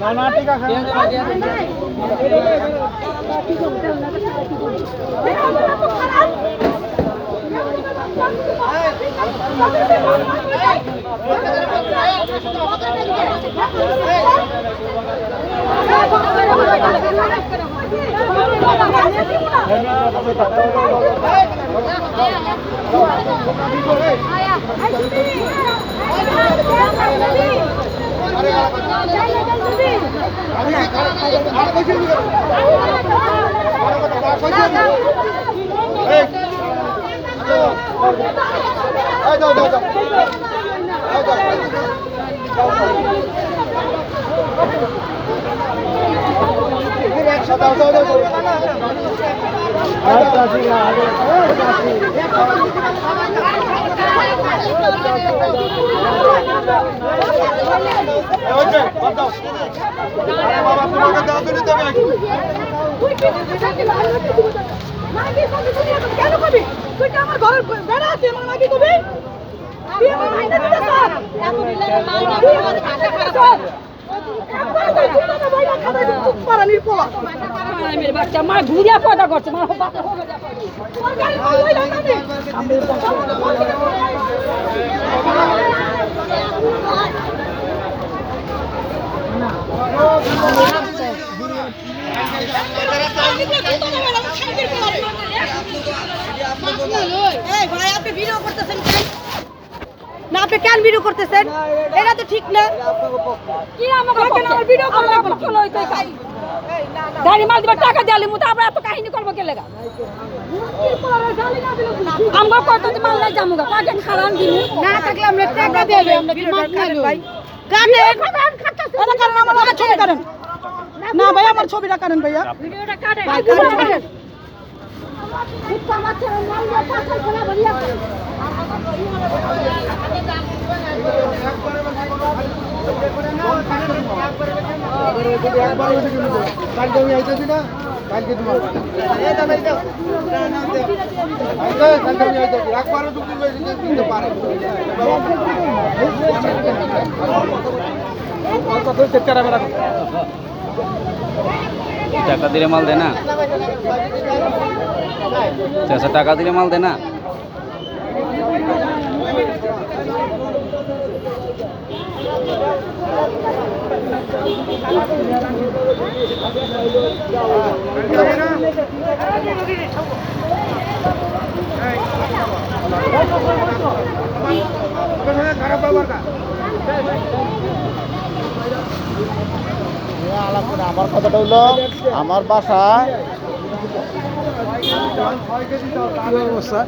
না না ঠিক আছে তুই কি মাগি সঙ্গে তুই এখন কেন কবি তুই আমার আমার ঘুরিয়া পয়দা করছে আমার বাচ্চা এই ভাই আপনি ভিডিও করতেছেন কেন না আপনি কেন ভিডিও করতেছেন? এটা তো ঠিক না। কি আমার ভিডিও করলে পক্ষে লই তুই খাই গাড়ি মাল দিবা টাকা দিয়ালি মুতা আমরা এত কাহিনী করব কে লেগা? আমরা কত মাল নাই জামুগা কাকে খারান না থাকলে আমরা টাকা দেবে আমরা ভাই গানে এটা কারণ আমার আমার ছবি করেন না ভাই আমার ছবিটা করেন ভাইয়া। ভিডিওটা কারেন। কালকে আমি আইতেছি না কালকে তোমার কালকে কালকে আমি আইতেছি একবারও টুকুর বেশি পারে টাকা দিলে মাল দেয় না। চাষা টাকা দিলে মাল দেয় না। খারাপ ব্যাপার না আমার কথাটা হলো আমার বাসা অবস্থা